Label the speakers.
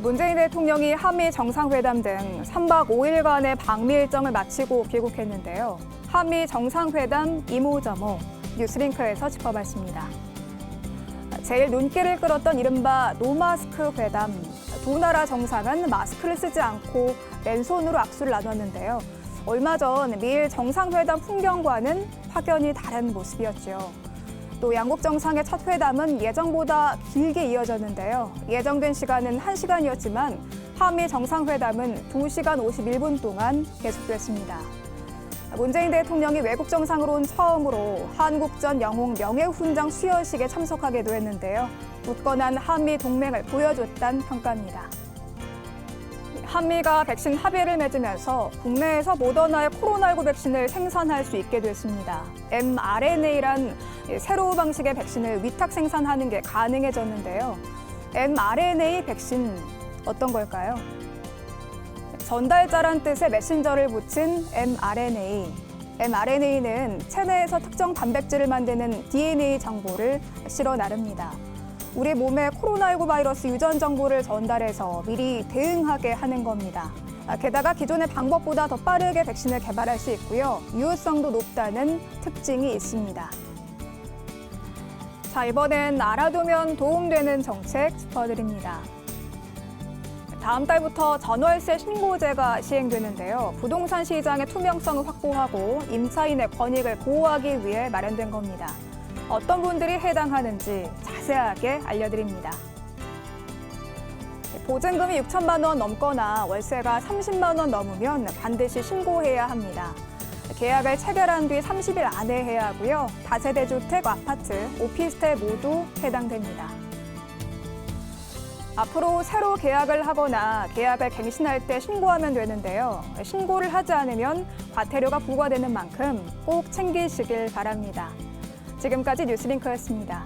Speaker 1: 문재인 대통령이 한미 정상회담 등 3박 5일간의 방미 일정을 마치고 귀국했는데요. 한미 정상회담 이모저모 뉴스링크에서 짚어봤습니다. 제일 눈길을 끌었던 이른바 노마스크 회담. 두 나라 정상은 마스크를 쓰지 않고 맨손으로 악수를 나눴는데요. 얼마 전 미일 정상회담 풍경과는 확연히 다른 모습이었죠. 또 양국 정상의 첫 회담은 예정보다 길게 이어졌는데요. 예정된 시간은 1시간이었지만 한미 정상회담은 2시간 51분 동안 계속됐습니다. 문재인 대통령이 외국 정상으로는 처음으로 한국전 영웅 명예훈장 수여식에 참석하기도 했는데요. 굳건한 한미 동맹을 보여줬다는 평가입니다. 한미가 백신 합의를 맺으면서 국내에서 모더나의 코로나19 백신을 생산할 수 있게 됐습니다. mRNA란 새로운 방식의 백신을 위탁 생산하는 게 가능해졌는데요. mRNA 백신 어떤 걸까요? 전달자란 뜻의 메신저를 붙인 mRNA. mRNA는 체내에서 특정 단백질을 만드는 DNA 정보를 실어 나릅니다. 우리 몸에 코로나19 바이러스 유전 정보를 전달해서 미리 대응하게 하는 겁니다. 아, 게다가 기존의 방법보다 더 빠르게 백신을 개발할 수 있고요. 유효성도 높다는 특징이 있습니다. 자, 이번엔 알아두면 도움되는 정책 짚어드립니다. 다음 달부터 전월세 신고제가 시행되는데요. 부동산 시장의 투명성을 확보하고 임차인의 권익을 보호하기 위해 마련된 겁니다. 어떤 분들이 해당하는지 자세하게 알려드립니다. 보증금이 6천만 원 넘거나 월세가 30만 원 넘으면 반드시 신고해야 합니다. 계약을 체결한 뒤 30일 안에 해야 하고요. 다세대 주택, 아파트, 오피스텔 모두 해당됩니다. 앞으로 새로 계약을 하거나 계약을 갱신할 때 신고하면 되는데요. 신고를 하지 않으면 과태료가 부과되는 만큼 꼭 챙기시길 바랍니다. 지금까지 뉴스링크였습니다.